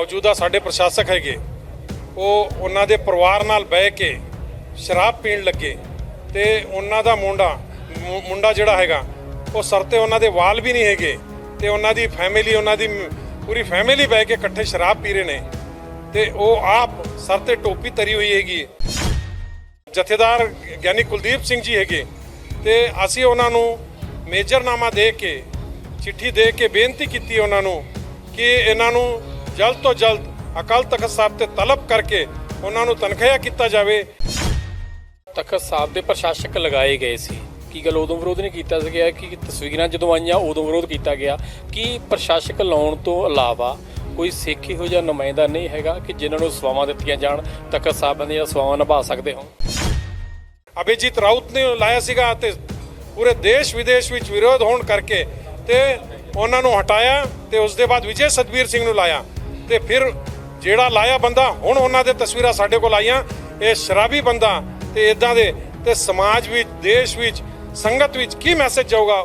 ਮੌਜੂਦਾ ਸਾਡੇ ਪ੍ਰਸ਼ਾਸਕ ਹੈਗੇ, ਉਹ ਉਹਨਾਂ ਦੇ ਪਰਿਵਾਰ ਨਾਲ ਬਹਿ ਕੇ ਸ਼ਰਾਬ ਪੀਣ ਲੱਗੇ ਤੇ ਉਹਨਾਂ ਦਾ ਮੁੰਡਾ ਮੁੰਡਾ ਜਿਹੜਾ ਹੈਗਾ, ਉਹ ਸਰ ਤੇ ਉਹਨਾਂ ਦੇ ਵਾਲ ਵੀ ਨਹੀਂ ਹੈਗੇ ਤੇ ਉਹਨਾਂ ਦੀ ਫੈਮਿਲੀ ਉਹਨਾਂ ਦੀ ਪੂਰੀ ਫੈਮਿਲੀ ਬਹਿ ਕੇ ਇਕੱਠੇ ਸ਼ਰਾਬ ਪੀ ਰਹੇ ਨੇ ਤੇ ਉਹ ਆਪ ਸਰ ਤੇ ਟੋਪੀ ਤਰੀ ਹੋਈ ਹੈਗੀ ਜਥੇਦਾਰ ਗਿਆਨੀ ਕੁਲਦੀਪ ਸਿੰਘ ਜੀ ਹੈਗੇ ਤੇ ਅਸੀਂ ਉਹਨਾਂ ਨੂੰ ਮੇਜਰਨਾਮਾ ਦੇ ਕੇ, ਚਿੱਠੀ ਦੇ ਕੇ ਬੇਨਤੀ ਕੀਤੀ ਉਹਨਾਂ ਨੂੰ ਕਿ ਇਹਨਾਂ ਨੂੰ ਜਲਦ ਤੋਂ ਜਲਦ ਅਕਾਲ ਤਖਤ ਸਾਹਿਬ ਤੇ ਤਲਬ ਕਰਕੇ ਉਹਨਾਂ ਨੂੰ ਤਨਖਾਹਿਆ ਕੀਤਾ ਜਾਵੇ। ਤਖਤ ਸਾਹਿਬ ਦੇ ਪ੍ਰਸ਼ਾਸਕ ਲਗਾਏ ਗਏ ਸੀ। ਕੀ ਗੱਲ ਉਦੋਂ ਵਿਰੋਧ ਨਹੀਂ ਕੀਤਾ ਸੀ ਗਿਆ? ਕਿ ਤਸਵੀਰਾਂ ਜਦੋਂ ਆਈਆਂ ਉਦੋਂ ਵਿਰੋਧ ਕੀਤਾ ਗਿਆ? ਕਿ ਪ੍ਰਸ਼ਾਸਕ ਲਾਉਣ ਤੋਂ ਇਲਾਵਾ ਕੋਈ ਸਿੱਖ ਇਹੋ ਜਿਹਾ ਨੁਮਾਇੰਦਾ ਨਹੀਂ ਹੈਗਾ ਕਿ ਜਿਨ੍ਹਾਂ ਨੂੰ ਸੇਵਾਵਾਂ ਦਿੱਤੀਆਂ ਜਾਣ? ਤਖਤ ਸਾਹਿਬ ਦੀਆਂ ਸੇਵਾਵਾਂ ਨਿਭਾ ਸਕਦੇ ਹੋ ਅਭਿਜੀਤ ਰਾਉਤ ਨੇ ਲਾਇਆ ਸੀਗਾ ਤੇ ਪੂਰੇ ਦੇਸ਼ ਵਿਦੇਸ਼ ਵਿੱਚ ਵਿਰੋਧ ਹੋਣ ਕਰਕੇ ਤੇ ਉਹਨਾਂ ਨੂੰ ਹਟਾਇਆ ਤੇ ਉਸ ਦੇ ਬਾਅਦ ਵਿਜੇ ਸਤਵੀਰ ਸਿੰਘ ਨੂੰ ਲਾਇਆ। ਤੇ ਫਿਰ ਜਿਹੜਾ ਲਾਇਆ ਬੰਦਾ, ਹੁਣ ਉਹਨਾਂ ਦੇ ਤਸਵੀਰਾਂ ਸਾਡੇ ਕੋਲ ਆਈਆਂ, ਇਹ ਸ਼ਰਾਬੀ ਬੰਦਾ ਤੇ ਇਦਾਂ ਦੇ, ਤੇ ਸਮਾਜ ਵਿੱਚ, ਦੇਸ਼ ਵਿੱਚ, ਸੰਗਤ ਵਿੱਚ ਕੀ ਮੈਸੇਜ ਜਾਊਗਾ?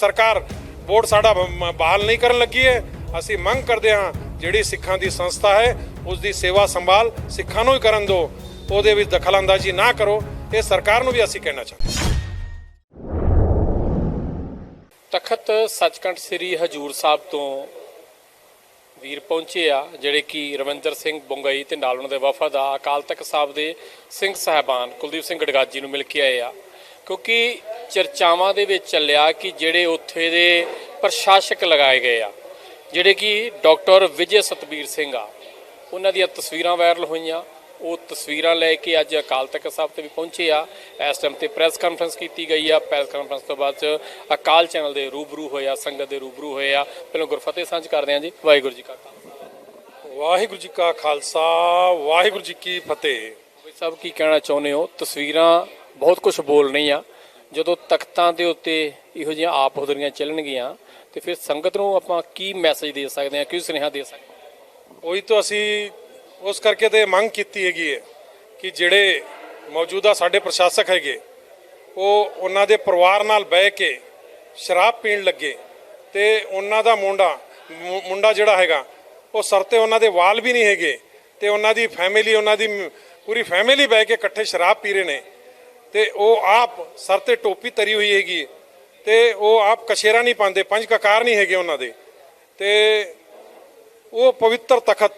ਸਰਕਾਰ ਬੋਰਡ ਸਾਡਾ ਬਹਾਲ ਨਹੀਂ ਕਰਨ ਲੱਗੀ ਹੈ। ਅਸੀਂ ਮੰਗ ਕਰਦੇ ਹਾਂ, ਜਿਹੜੀ ਸਿੱਖਾਂ ਦੀ ਸੰਸਥਾ ਹੈ ਉਸ ਦੀ ਸੇਵਾ ਸੰਭਾਲ ਸਿੱਖਾਂ ਨੂੰ ਹੀ ਕਰਨ ਦਿਓ। ਉਹਦੇ ਵਿੱਚ ਦਖਲਅੰਦਾਜ਼ੀ ਨਾ ਕਰੋ। ਇਹ ਸਰਕਾਰ ਨੂੰ ਵੀ ਅਸੀਂ ਕਹਿਣਾ ਚਾਹੁੰਦੇ ਤਖਤ ਸੱਚਖੰਡ ਸ੍ਰੀ ਹਜੂਰ ਸਾਹਿਬ ਤੋਂ ਵੀਰ ਪਹੁੰਚੇ ਆ, ਜਿਹੜੇ ਕਿ ਰਵਿੰਦਰ ਸਿੰਘ ਬੰਗਈ ਤੇ ਨਾਲ ਉਹਨਾਂ ਦੇ ਵਫਦ ਆ ਅਕਾਲ ਤਖਤ ਸਾਹਿਬ ਦੇ ਸਿੰਘ ਸਾਹਿਬਾਨ ਕੁਲਦੀਪ ਸਿੰਘ ਗੜਗਾਜੀ ਨੂੰ ਮਿਲ ਕੇ ਆਏ ਆ। ਕਿਉਂਕਿ ਚਰਚਾਵਾਂ ਦੇ ਵਿੱਚ ਚੱਲਿਆ ਕਿ ਜਿਹੜੇ ਉੱਥੇ ਦੇ ਪ੍ਰਸ਼ਾਸਕ ਲਗਾਏ ਗਏ ਆ, ਜਿਹੜੇ ਕਿ ਡਾਕਟਰ ਵਿਜੇ ਸਤਬੀਰ ਸਿੰਘ ਆ, ਉਹਨਾਂ ਦੀਆਂ ਤਸਵੀਰਾਂ ਵਾਇਰਲ ਹੋਈਆਂ। ਉਹ ਤਸਵੀਰਾਂ ਲੈ ਕੇ ਅੱਜ ਅਕਾਲ ਤਖਤ ਸਾਹਿਬ ਤੇ ਵੀ ਪਹੁੰਚੇ ਆ। ਇਸ ਟਾਈਮ ਤੇ ਪ੍ਰੈਸ ਕਾਨਫਰੰਸ ਕੀਤੀ ਗਈ ਆ। ਪ੍ਰੈਸ ਕਾਨਫਰੰਸ ਤੋਂ ਬਾਅਦ ਚ ਅਕਾਲ ਚੈਨਲ ਦੇ ਰੂਬਰੂ ਹੋਇਆ ਸੰਗਤ ਦੇ ਰੂਬਰੂ ਹੋਏ ਆ। ਪਹਿਲਾਂ ਗੁਰਫਤਿਹ ਸਾਂਝ ਕਰਦੇ ਹਾਂ ਜੀ। ਵਾਹਿਗੁਰੂ ਜੀ ਕਾ ਖਾਲਸਾ। ਵਾਹਿਗੁਰੂ ਜੀ ਕਾ ਖਾਲਸਾ ਵਾਹਿਗੁਰੂ ਜੀ ਕੀ ਫਤਿਹ। ਬਈ ਸਾਹਿਬ ਕੀ ਕਹਿਣਾ ਚਾਹੁੰਦੇ ਹੋ? ਤਸਵੀਰਾਂ ਬਹੁਤ ਕੁਝ ਬੋਲ ਰਹੀਆਂ ਜਦੋਂ ਤਖਤਾਂ ਦੇ ਉੱਤੇ ਇਹੋ ਜਿਹੀਆਂ ਆਪ ਹੁਦਰੀਆਂ ਚੱਲਣਗੀਆਂ ਤੇ ਫਿਰ ਸੰਗਤ ਨੂੰ ਆਪਾਂ ਕੀ ਮੈਸੇਜ ਦੇ ਸਕਦੇ ਹਾਂ ਕੀ ਸੁਨੇਹਾ ਦੇ ਸਕਦੇ ਹਾਂ? ਉਹੀ ਤਾਂ ਅਸੀਂ ਉਸ ਕਰਕੇ ਤੇ ਮੰਗ ਕੀਤੀ ਹੈਗੀ ਹੈ ਕਿ ਜਿਹੜੇ ਮੌਜੂਦਾ ਸਾਡੇ ਪ੍ਰਸ਼ਾਸਕ ਹੈਗੇ, ਉਹ ਉਹਨਾਂ ਦੇ ਪਰਿਵਾਰ ਨਾਲ ਬਹਿ ਕੇ ਸ਼ਰਾਬ ਪੀਣ ਲੱਗੇ ਤੇ ਉਹਨਾਂ ਦਾ ਮੁੰਡਾ ਮੁੰਡਾ ਜਿਹੜਾ ਹੈਗਾ, ਉਹ ਸਰ ਤੇ ਉਹਨਾਂ ਦੇ ਵਾਲ ਵੀ ਨਹੀਂ ਹੈਗੇ ਤੇ ਉਹਨਾਂ ਦੀ ਫੈਮਿਲੀ ਉਹਨਾਂ ਦੀ ਪੂਰੀ ਫੈਮਿਲੀ ਬਹਿ ਕੇ ਇਕੱਠੇ ਸ਼ਰਾਬ ਪੀ ਰਹੇ ਨੇ ਤੇ ਉਹ ਆਪ ਸਰ ਤੇ ਟੋਪੀ ਤਰੀ ਹੋਈ ਹੈਗੀ ਤੇ ਉਹ ਆਪ ਕਸ਼ੇਰਾ ਨਹੀਂ ਪਾਉਂਦੇ, ਪੰਜ ਕਕਾਰ ਨਹੀਂ ਹੈਗੇ ਉਹਨਾਂ ਦੇ ਤੇ ਉਹ ਪਵਿੱਤਰ ਤਖਤ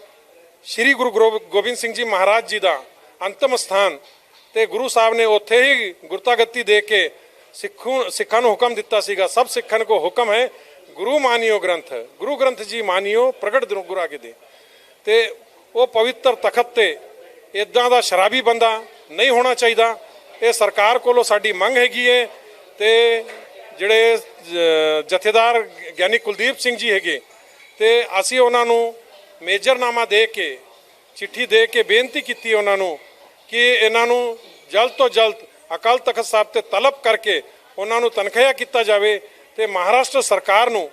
ਸ੍ਰੀ ਗੁਰੂ ਗ੍ਰੋ- ਗੋਬਿੰਦ ਸਿੰਘ ਜੀ ਮਹਾਰਾਜ ਜੀ ਦਾ ਅੰਤਮ ਸਥਾਨ ਤੇ ਗੁਰੂ ਸਾਹਿਬ ਨੇ ਉੱਥੇ ਹੀ ਗੁਰਤਾਗੱਤੀ ਦੇ ਕੇ ਸਿੱਖੂ, ਸਿੱਖਾਂ ਨੂੰ ਹੁਕਮ ਦਿੱਤਾ ਸੀਗਾ। ਸਭ ਸਿੱਖਾਂ ਕੋ ਹੁਕਮ ਹੈ, ਗੁਰੂ ਮਾਨਿਓ ਗ੍ਰੰਥ। ਗੁਰੂ ਗ੍ਰੰਥ ਜੀ ਮਾਨਿਓ, ਪ੍ਰਗਟ ਗੁਰੂ ਗੁਰੂ ਆਗੇ ਦੇ। ਤੇ ਉਹ ਪਵਿੱਤਰ ਤਖਤ ਤੇ ਇਦਾਂ ਦਾ ਸ਼ਰਾਬੀ ਬੰਦਾ ਨਹੀਂ ਹੋਣਾ ਚਾਹੀਦਾ। ਇਹ ਸਰਕਾਰ ਕੋਲੋਂ ਸਾਡੀ ਮੰਗ ਹੈਗੀ ਹੈ ਤੇ ਜਿਹੜੇ ਜਥੇਦਾਰ ਗਿਆਨੀ ਕੁਲਦੀਪ ਸਿੰਘ ਜੀ ਹੈਗੇ, ਤੇ ਅਸੀਂ ਉਹਨਾਂ ਨੂੰ ਮੇਜਰਨਾਮਾ ਦੇ ਕੇ, ਚਿੱਠੀ ਦੇ ਕੇ ਬੇਨਤੀ ਕੀਤੀ ਉਹਨਾਂ ਨੂੰ ਕਿ ਇਹਨਾਂ ਨੂੰ ਜਲਦ ਤੋਂ ਜਲਦ ਅਕਾਲ ਤਖਤ ਸਾਹਿਬ ਤੇ ਤਲਬ ਕਰਕੇ ਉਹਨਾਂ ਨੂੰ ਤਨਖਾਹ ਕੀਤਾ ਜਾਵੇ ਤੇ ਮਹਾਰਾਸ਼ਟਰ ਸਰਕਾਰ ਨੂੰ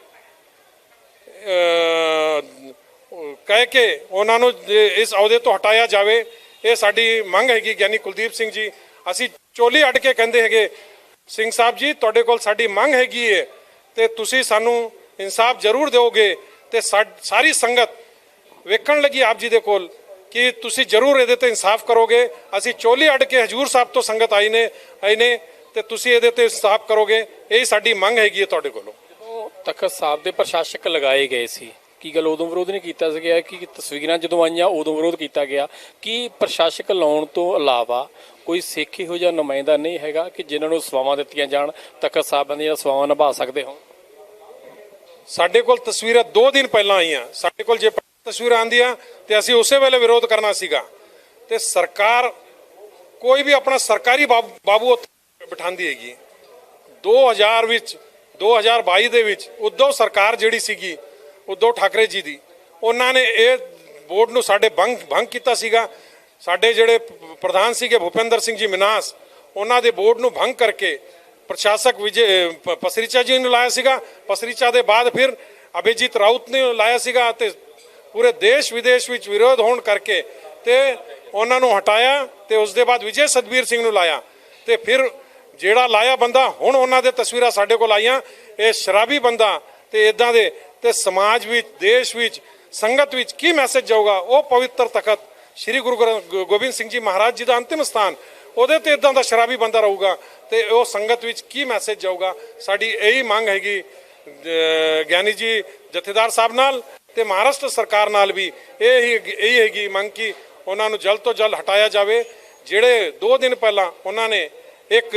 ਕਹਿ ਕੇ ਉਹਨਾਂ ਨੂੰ ਇਸ ਅਹੁਦੇ ਤੋਂ ਹਟਾਇਆ ਜਾਵੇ। ਇਹ ਸਾਡੀ ਮੰਗ ਹੈਗੀ ਗਿਆਨੀ ਕੁਲਦੀਪ ਸਿੰਘ ਜੀ। ਅਸੀਂ ਚੋਲੀ ਅੜ ਕੇ ਕਹਿੰਦੇ ਹੈਗੇ, ਸਿੰਘ ਸਾਹਿਬ ਜੀ, ਤੁਹਾਡੇ ਕੋਲ ਸਾਡੀ ਮੰਗ ਹੈਗੀ ਹੈ ਤੇ ਤੁਸੀਂ ਸਾਨੂੰ ਇਨਸਾਫ ਜ਼ਰੂਰ ਦਿਓਗੇ ਤੇ ਸਾ- ਸਾਰੀ ਸੰਗਤ ਵੇਖਣ ਲੱਗੀ ਆਪ ਜੀ ਦੇ ਕੋਲ ਕਿ ਤੁਸੀਂ ਜ਼ਰੂਰ ਇਹਦੇ ਤੇ ਇਨਸਾਫ ਕਰੋਗੇ। ਅਸੀਂ ਚੋਲੀ ਅੜ ਕੇ ਹਜੂਰ ਸਾਹਿਬ ਤੋਂ ਸੰਗਤ ਆਈ ਨੇ ਆਈ ਨੇ ਤੇ ਤੁਸੀਂ ਇਹਦੇ ਤੇ ਇਨਸਾਫ ਕਰੋਗੇ। ਇਹ ਸਾਡੀ ਮੰਗ ਹੈਗੀ ਹੈ ਤੁਹਾਡੇ ਕੋਲੋਂ। ਤਖਤ ਸਾਹਿਬ ਦੇ ਪ੍ਰਸ਼ਾਸਕ ਲਗਾਏ ਗਏ ਸੀ। ਕੀ ਗੱਲ ਉਦੋਂ ਵਿਰੋਧ ਨਹੀਂ ਕੀਤਾ ਸੀ? ਗਿਆ ਕਿ ਤਸਵੀਰਾਂ ਜਦੋਂ ਆਈਆਂ ਉਦੋਂ ਵਿਰੋਧ ਕੀਤਾ ਗਿਆ। ਕਿ ਪ੍ਰਸ਼ਾਸਕ ਲਾਉਣ ਤੋਂ ਇਲਾਵਾ ਕੋਈ ਸਿੱਖ ਇਹੋ ਜਿਹਾ ਨੁਮਾਇੰਦਾ ਨਹੀਂ ਹੈਗਾ ਕਿ ਜਿਨ੍ਹਾਂ ਨੂੰ ਸੇਵਾਵਾਂ ਦਿੱਤੀਆਂ ਜਾਣ? ਤਖਤ ਸਾਹਿਬ ਦੀਆਂ ਸੇਵਾਵਾਂ ਨਿਭਾ ਸਕਦੇ ਹੋ ਸਾਡੇ ਕੋਲ ਤਸਵੀਰਾਂ 2 ਦਿਨ ਪਹਿਲਾਂ ਆਈਆਂ। ਸਾਡੇ ਕੋਲ ਜੇ ਤਸਵੀਰਾਂ ਆਂਦੀਆਂ ਤੇ ਅਸੀਂ ਉਸੇ ਵੇਲੇ ਵਿਰੋਧ ਕਰਨਾ ਸੀਗਾ। ਤੇ ਸਰਕਾਰ ਕੋਈ ਵੀ ਆਪਣਾ ਸਰਕਾਰੀ ਬਾਬ- ਬਾਬੂ ਉੱਥੇ ਬਿਠਾਉਂਦੀ ਹੈਗੀ। 2000 ਵਿੱਚ 2022 ਦੇ ਵਿੱਚ ਉਦੋਂ ਸਰਕਾਰ ਜਿਹੜੀ ਸੀਗੀ, ਉਦੋਂ ਠਾਕਰੇ ਜੀ ਦੀ, ਉਹਨਾਂ ਨੇ ਇਹ ਬੋਰਡ ਨੂੰ ਸਾਡੇ ਭੰਗ ਭੰਗ ਕੀਤਾ ਸੀਗਾ। ਸਾਡੇ ਜਿਹੜੇ ਪ੍ਰਧਾਨ ਸੀਗੇ ਭੁਪਿੰਦਰ ਸਿੰਘ ਜੀ ਮਿਨਾਸ, ਉਹਨਾਂ ਦੇ ਬੋਰਡ ਨੂੰ ਭੰਗ ਕਰਕੇ ਪ੍ਰਸ਼ਾਸਕ ਵਿਜੇ ਪਸਰੀਚਾ ਜੀ ਨੂੰ ਲਾਇਆ ਸੀਗਾ। ਪਸਰੀਚਾ ਦੇ ਬਾਅਦ ਫਿਰ ਅਭਿਜੀਤ ਰਾਉਤ ਨੇ ਲਾਇਆ ਸੀਗਾ ਤੇ ਪੂਰੇ ਦੇਸ਼ ਵਿਦੇਸ਼ ਵਿੱਚ ਵਿਰੋਧ ਹੋਣ ਕਰਕੇ ਤੇ ਉਹਨਾਂ ਨੂੰ ਹਟਾਇਆ ਤੇ ਉਸ ਦੇ ਬਾਅਦ ਵਿਜੇ ਸਤਬੀਰ ਸਿੰਘ ਨੂੰ ਲਾਇਆ। ਤੇ ਫਿਰ ਜਿਹੜਾ ਲਾਇਆ ਬੰਦਾ, ਹੁਣ ਉਹਨਾਂ ਦੇ ਤਸਵੀਰਾਂ ਸਾਡੇ ਕੋਲ ਆਈਆਂ, ਇਹ ਸ਼ਰਾਬੀ ਬੰਦਾ ਤੇ ਇਦਾਂ ਦੇ ਤੇ ਸਮਾਜ ਵਿੱਚ, ਦੇਸ਼ ਵਿੱਚ, ਸੰਗਤ ਵਿੱਚ ਕੀ ਮੈਸੇਜ ਜਾਊਗਾ? ਉਹ ਪਵਿੱਤਰ ਤਖਤ ਸ੍ਰੀ ਗੁਰੂ ਗ੍ਰੰਥ- ਗੋਬਿੰਦ ਸਿੰਘ ਜੀ ਮਹਾਰਾਜ ਜੀ ਦਾ ਅੰਤਿਮ ਸਥਾਨ, ਉਹਦੇ ਤੇ ਇਦਾਂ ਦਾ ਸ਼ਰਾਬੀ ਬੰਦਾ ਰਹੂਗਾ ਤੇ ਉਹ ਸੰਗਤ ਵਿੱਚ ਕੀ ਮੈਸੇਜ ਜਾਊਗਾ? ਸਾਡੀ ਇਹੀ ਮੰਗ ਹੈਗੀ ਗਿਆਨੀ ਜੀ, ਜਥੇਦਾਰ ਸਾਹਿਬ ਨਾਲ। ਤੇ ਮਹਾਰਾਸ਼ਟਰ ਸਰਕਾਰ ਨਾਲ ਵੀ ਇਹ ਹੀ ਇਹੀ ਹੈਗੀ ਮੰਗ ਕਿ ਉਹਨਾਂ ਨੂੰ ਜਲਦ ਤੋਂ ਜਲਦ ਹਟਾਇਆ ਜਾਵੇ। ਜਿਹੜੇ 2 ਦਿਨ ਪਹਿਲਾਂ ਉਹਨਾਂ ਨੇ ਇੱਕ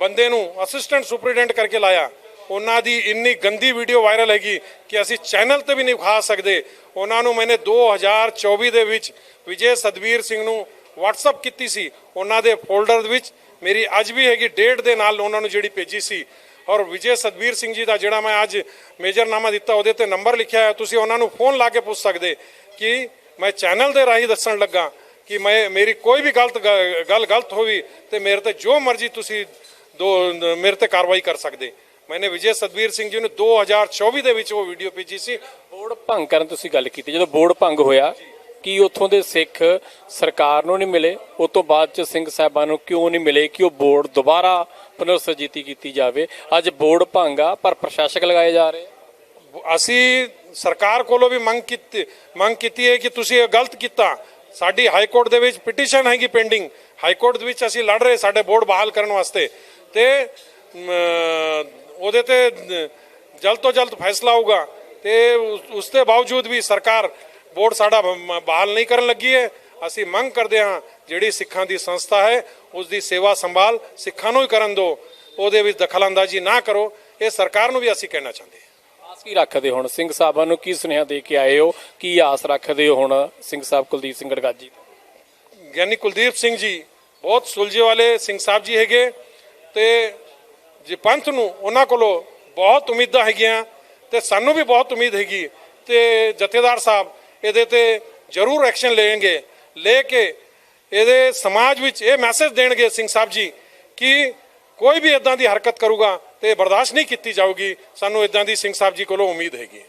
ਬੰਦੇ ਨੂੰ ਅਸਿਸਟੈਂਟ ਸੁਪਰੀਡੈਂਟ ਕਰਕੇ ਲਾਇਆ, ਉਹਨਾਂ ਦੀ ਇੰਨੀ ਗੰਦੀ ਵੀਡੀਓ ਵਾਇਰਲ ਹੈਗੀ ਕਿ ਅਸੀਂ ਚੈਨਲ ਤੇ ਵੀ ਨਹੀਂ ਖਾ ਸਕਦੇ। ਉਹਨਾਂ ਨੂੰ ਮੈਨੇ 2024 ਦੇ ਵਿੱਚ ਵਿਜੇ ਸਦਵੀਰ ਸਿੰਘ ਨੂੰ WhatsApp ਕੀਤੀ ਸੀ। ਉਹਨਾਂ ਦੇ ਫੋਲਡਰ ਵਿੱਚ ਮੇਰੀ ਅੱਜ ਵੀ ਹੈਗੀ ਡੇਟ ਦੇ ਨਾਲ ਉਹਨਾਂ ਨੂੰ ਜਿਹੜੀ ਭੇਜੀ ਸੀ। ਔਰ ਵਿਜੇ ਸਤਬੀਰ ਸਿੰਘ ਜੀ ਦਾ ਜਿਹੜਾ ਮੈਂ ਅੱਜ ਮੇਜਰਨਾਮਾ ਦਿੱਤਾ, ਉਹਦੇ ਤੇ ਨੰਬਰ ਲਿਖਿਆ ਹੈ ਤੁਸੀਂ ਉਹਨਾਂ ਨੂੰ ਫੋਨ ਲਾ ਕੇ ਪੁੱਛ ਸਕਦੇ ਕਿ ਮੈਂ ਚੈਨਲ ਦੇ ਰਾਹੀਂ ਦੱਸਣ ਲੱਗਾ ਕਿ ਮੈਂ, ਮੇਰੀ ਕੋਈ ਵੀ ਗਲਤ ਗ- ਗੱਲ ਗਲਤ ਹੋਈ ਤੇ ਮੇਰੇ ਤੇ ਜੋ ਮਰਜ਼ੀ ਤੁਸੀਂ ਦੋ, ਮੇਰੇ ਤੇ ਕਾਰਵਾਈ ਕਰ ਸਕਦੇ। ਮੈਨੇ ਵਿਜੇ ਸਤਬੀਰ ਸਿੰਘ ਜੀ ਨੂੰ 2024 ਦੇ ਵਿੱਚ ਉਹ ਵੀਡੀਓ ਭੇਜੀ ਸੀ। ਬੋਰਡ ਭੰਗ ਕਰਨ ਤੁਸੀਂ ਗੱਲ ਕੀਤੀ। ਜਦੋਂ ਬੋਰਡ ਭੰਗ ਹੋਇਆ, ਕਿ ਉੱਥੋਂ ਦੇ ਸਿੱਖ ਸਰਕਾਰ ਨੂੰ ਨਹੀਂ ਮਿਲੇ? ਉਸ ਤੋਂ ਬਾਅਦ ਚ ਸਿੰਘ ਸਾਹਿਬਾਂ ਨੂੰ ਕਿਉਂ ਨਹੀਂ ਮਿਲੇ ਕਿ ਉਹ ਬੋਰਡ ਦੁਬਾਰਾ ਪੁਨਰਸਜੀਤੀ ਕੀਤੀ ਜਾਵੇ। ਅੱਜ ਬੋਰਡ ਭੰਗ ਆ, ਪਰ ਪ੍ਰਸ਼ਾਸਕ ਲਗਾਏ ਜਾ ਰਹੇ ਅਸੀਂ ਸਰਕਾਰ ਕੋਲੋਂ ਵੀ ਮੰਗ ਕੀਤੀ ਮੰਗ ਕੀਤੀ ਹੈ ਕਿ ਤੁਸੀਂ ਇਹ ਗਲਤ ਕੀਤਾ। ਸਾਡੀ ਹਾਈ ਕੋਰਟ ਦੇ ਵਿੱਚ ਪਟੀਸ਼ਨ ਹੈਗੀ ਪੈਂਡਿੰਗ ਹਾਈ ਕੋਰਟ ਦੇ ਵਿੱਚ ਅਸੀਂ ਲੜ ਰਹੇ, ਸਾਡੇ ਬੋਰਡ ਬਹਾਲ ਕਰਨ ਵਾਸਤੇ। ਤੇ ਉਹਦੇ ਤੇ ਜਲਦ ਤੋਂ ਜਲਦ ਫੈਸਲਾ ਹੋਊਗਾ ਤੇ ਉਸ- ਦੇ ਬਾਵਜੂਦ ਵੀ ਸਰਕਾਰ ਬੋਰਡ ਸਾਡਾ ਬਹਾਲ ਨਹੀਂ ਕਰਨ ਲੱਗੀ ਹੈ। ਅਸੀਂ ਮੰਗ ਕਰਦੇ ਹਾਂ ਜਿਹੜੀ ਸਿੱਖਾਂ ਦੀ ਸੰਸਥਾ ਹੈ ਉਸ ਦੀ ਸੇਵਾ ਸੰਭਾਲ ਸਿੱਖਾਂ ਨੂੰ ਹੀ ਕਰਨ ਦਿਓ। ਉਹਦੇ ਵਿੱਚ ਦਖਲਅੰਦਾਜ਼ੀ ਨਾ ਕਰੋ। ਇਹ ਸਰਕਾਰ ਨੂੰ ਵੀ ਅਸੀਂ ਕਹਿਣਾ ਚਾਹੁੰਦੇ ਹਾਂ। ਆਸ ਕੀ ਰੱਖਦੇ ਹੁਣ? ਸਿੰਘ ਸਾਹਿਬਾਂ ਨੂੰ ਕੀ ਸੁਨੇਹਾ ਦੇ ਕੇ ਆਏ ਹੋ? ਕੀ ਆਸ ਰੱਖਦੇ ਹੋ ਹੁਣ ਸਿੰਘ ਸਾਹਿਬ ਕੁਲਦੀਪ ਸਿੰਘ ਗੜਗਾਜੀ ਗਿਆਨੀ ਕੁਲਦੀਪ ਸਿੰਘ ਜੀ ਬਹੁਤ ਸੁਲਝੇ ਵਾਲੇ ਸਿੰਘ ਸਾਹਿਬ ਜੀ ਹੈਗੇ ਤੇ ਜੇ ਪੰਥ ਨੂੰ ਉਹਨਾਂ ਕੋਲੋਂ ਬਹੁਤ ਉਮੀਦਾਂ ਹੈਗੀਆਂ ਤੇ ਸਾਨੂੰ ਵੀ ਬਹੁਤ ਉਮੀਦ ਹੈਗੀ ਤੇ ਜਥੇਦਾਰ ਸਾਹਿਬ ਇਹਦੇ ਤੇ ਜ਼ਰੂਰ ਐਕਸ਼ਨ ਲੈਣਗੇ ਲੈ ਕੇ ਇਹਦੇ ਸਮਾਜ ਵਿੱਚ ਇਹ ਮੈਸੇਜ ਦੇਣਗੇ ਸਿੰਘ ਸਾਹਿਬ ਜੀ ਕਿ ਕੋਈ ਵੀ ਇਦਾਂ ਦੀ ਹਰਕਤ ਕਰੂਗਾ ਤੇ ਬਰਦਾਸ਼ਤ ਨਹੀਂ ਕੀਤੀ ਜਾਊਗੀ, ਸਾਨੂੰ ਇਦਾਂ ਦੀ ਸਿੰਘ ਸਾਹਿਬ ਜੀ ਕੋਲੋਂ ਉਮੀਦ ਹੈਗੀ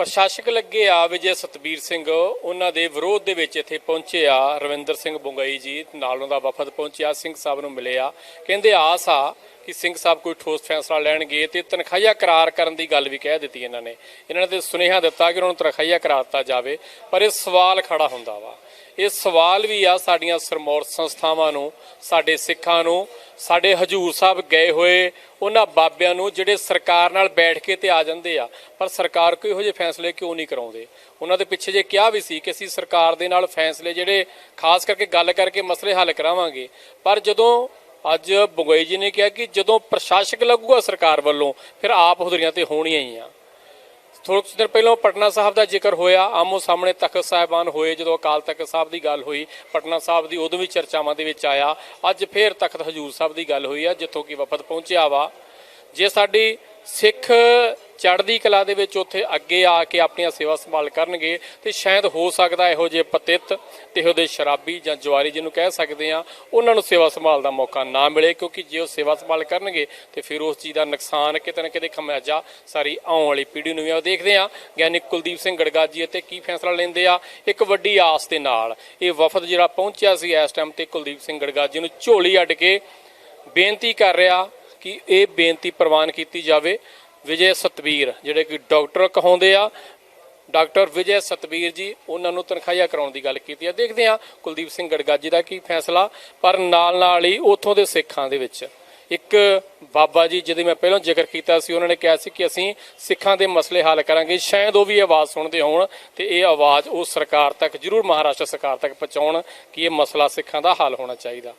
ਪ੍ਰਸ਼ਾਸਕ ਲੱਗੇ ਆ ਵਿਜੇ ਸਤਬੀਰ ਸਿੰਘ, ਉਹਨਾਂ ਦੇ ਵਿਰੋਧ ਦੇ ਵਿੱਚ ਇੱਥੇ ਪਹੁੰਚੇ ਆ ਰਵਿੰਦਰ ਸਿੰਘ ਬੰਗਈ ਜੀ, ਨਾਲ ਉਹਦਾ ਵਫਦ ਪਹੁੰਚਿਆ, ਸਿੰਘ ਸਾਹਿਬ ਨੂੰ ਮਿਲੇ ਆ। ਕਹਿੰਦੇ ਆਸ ਆ ਕਿ ਸਿੰਘ ਸਾਹਿਬ ਕੋਈ ਠੋਸ ਫੈਸਲਾ ਲੈਣਗੇ ਤੇ ਤਨਖਾਹੀਆ ਕਰਾਰ ਕਰਨ ਦੀ ਗੱਲ ਵੀ ਕਹਿ ਦਿੱਤੀ ਇਹਨਾਂ ਨੇ। ਇਹਨਾਂ ਨੇ ਤੇ ਸੁਨੇਹਾ ਦਿੱਤਾ ਕਿ ਉਹਨਾਂ ਨੂੰ ਤਨਖਾਹੀਆ ਕਰਾਰ ਦਿੱਤਾ ਜਾਵੇ, ਪਰ ਇਹ ਸਵਾਲ ਖੜਾ ਹੁੰਦਾ ਵਾ। ਇਹ ਸਵਾਲ ਵੀ ਆ ਸਾਡੀਆਂ ਸਰਮੌਰ ਸੰਸਥਾਵਾਂ ਨੂੰ, ਸਾਡੇ ਸਿੱਖਾਂ ਨੂੰ, ਸਾਡੇ ਹਜੂਰ ਸਾਹਿਬ ਗਏ ਹੋਏ, ਉਹਨਾਂ ਬਾਬਿਆਂ ਨੂੰ ਜਿਹੜੇ ਸਰਕਾਰ ਨਾਲ ਬੈਠ ਕੇ ਤੇ ਆ ਜਾਂਦੇ ਆ, ਪਰ ਸਰਕਾਰ ਕੋਈ ਇਹੋ ਜਿਹੇ ਫੈਸਲੇ ਕਿਉਂ ਨਹੀਂ ਕਰਾਉਂਦੇ? ਉਹਨਾਂ ਦੇ ਪਿੱਛੇ ਜੇ ਕਿਹਾ ਵੀ ਸੀ ਕਿ ਅਸੀਂ ਸਰਕਾਰ ਦੇ ਨਾਲ ਫੈਸਲੇ ਜਿਹੜੇ ਖਾਸ ਕਰਕੇ ਗੱਲ ਕਰਕੇ ਮਸਲੇ ਹੱਲ ਕਰਾਵਾਂਗੇ, ਪਰ ਜਦੋਂ ਅੱਜ ਬਗੋਈ ਜੀ ਨੇ ਕਿਹਾ ਕਿ ਜਦੋਂ ਪ੍ਰਸ਼ਾਸਕ ਲੱਗੂਗਾ ਸਰਕਾਰ ਵੱਲੋਂ, ਫਿਰ ਆਪ ਹੁਦਰੀਆਂ ਤੇ ਹੋਣੀਆਂ ਹੀ ਆ। ਥੋੜੇ ਕੁ ਦਿਨ ਪਹਿਲਾਂ ਪਟਨਾ ਸਾਹਿਬ ਦਾ ਜ਼ਿਕਰ ਹੋਇਆ। ਆਮੋ ਸਾਹਮਣੇ ਤਖਤ ਸਾਹਿਬਾਨ ਹੋਏ, ਜਦੋਂ ਅਕਾਲ ਤਖਤ ਸਾਹਿਬ ਦੀ ਗੱਲ ਹੋਈ, ਪਟਨਾ ਸਾਹਿਬ ਦੀ ਉਦੋਂ ਵੀ ਚਰਚਾਵਾਂ ਦੇ ਵਿੱਚ ਆਇਆ। ਅੱਜ ਫੇਰ ਤਖਤ ਹਜੂਰ ਸਾਹਿਬ ਦੀ ਗੱਲ ਹੋਈ ਆ, ਜਿੱਥੋਂ ਕਿ ਵਫਦ ਪਹੁੰਚਿਆ ਵਾ। ਜੇ ਸਾਡੀ ਸਿੱਖ ਚੜ੍ਹਦੀ ਕਲਾ ਦੇ ਵਿੱਚ ਉੱਥੇ ਅੱਗੇ ਆ ਕੇ ਆਪਣੀਆਂ ਸੇਵਾ ਸੰਭਾਲ ਕਰਨਗੇ ਤੇ ਸ਼ਾਇਦ ਹੋ ਸਕਦਾ ਇਹੋ ਜਿਹੇ ਪਤਿਤ ਤੇ ਇਹੋ ਜਿਹੇ ਸ਼ਰਾਬੀ ਜਾਂ ਜਵਾਰੀ ਜਿਹਨੂੰ ਕਹਿ ਸਕਦੇ ਆ ਉਹਨਾਂ ਨੂੰ ਸੇਵਾ ਸੰਭਾਲ ਦਾ ਮੌਕਾ ਨਾ ਮਿਲੇ ਕਿਉਂਕਿ ਜੇ ਉਹ ਸੇਵਾ ਸੰਭਾਲ ਕਰਨਗੇ ਤੇ ਫਿਰ ਉਸ ਚੀਜ਼ ਦਾ ਨੁਕਸਾਨ ਕਿਤੇ ਨਾ ਕਿਤੇ ਖਮਿਆਜਾ ਸਾਰੀ ਆਉਣ ਵਾਲੀ ਪੀੜ੍ਹੀ ਨੂੰ ਵੀ ਆ ਦੇਖਦੇ ਆ ਗਿਆਨੀ ਕੁਲਦੀਪ ਸਿੰਘ ਗੜਗਾਜੀ ਅਤੇ ਕੀ ਫੈਸਲਾ ਲੈਂਦੇ ਆ? ਇੱਕ ਵੱਡੀ ਆਸ ਦੇ ਨਾਲ ਇਹ ਵਫਦ ਜਿਹੜਾ ਪਹੁੰਚਿਆ ਸੀ ਇਸ ਟਾਈਮ ਤੇ ਕੁਲਦੀਪ ਸਿੰਘ ਗੜਗਾਜੀ ਨੂੰ ਝੋਲੀ ਅੱਡ ਕੇ ਬੇਨਤੀ ਕਰ ਰਿਹਾ ਕਿ ਇਹ ਬੇਨਤੀ ਪ੍ਰਵਾਨ ਕੀਤੀ ਜਾਵੇ ਵਿਜੇ ਸਤਵੀਰ, ਜਿਹੜੇ ਕਿ ਡਾਕਟਰ ਕਹਾਉਂਦੇ ਆ। ਡਾਕਟਰ ਵਿਜੇ ਸਤਵੀਰ ਜੀ, ਉਹਨਾਂ ਨੂੰ ਤਨਖਾਹੀਆ ਕਰਾਉਣ ਦੀ ਗੱਲ ਕੀਤੀ ਆ। ਦੇਖਦੇ ਆ ਕੁਲਦੀਪ ਸਿੰਘ ਗੜਗਾ ਜੀ ਦਾ ਕੀ ਫੈਸਲਾ, ਪਰ ਨਾਲ ਨਾਲ ਹੀ ਉਥੋਂ ਦੇ ਸਿੱਖਾਂ ਦੇ ਵਿੱਚ ਇੱਕ ਬਾਬਾ ਜੀ, ਜਿਹਦੇ ਮੈਂ ਪਹਿਲਾਂ ਜ਼ਿਕਰ ਕੀਤਾ ਸੀ, ਉਹਨਾਂ ਨੇ ਕਿਹਾ ਸੀ ਕਿ ਅਸੀਂ ਸਿੱਖਾਂ ਦੇ ਮਸਲੇ ਹੱਲ ਕਰਾਂਗੇ। ਸ਼ਾਇਦ ਉਹ ਵੀ ਆਵਾਜ਼ ਸੁਣਦੇ ਹੋਣ ਤੇ ਇਹ ਆਵਾਜ਼ ਉਹ ਸਰਕਾਰ ਤੱਕ, ਜ਼ਰੂਰ ਮਹਾਰਾਸ਼ਟਰ ਸਰਕਾਰ ਤੱਕ ਪਹੁੰਚਾਉਣ ਕਿ ਇਹ ਮਸਲਾ ਸਿੱਖਾਂ ਦਾ ਹੱਲ ਹੋਣਾ ਚਾਹੀਦਾ।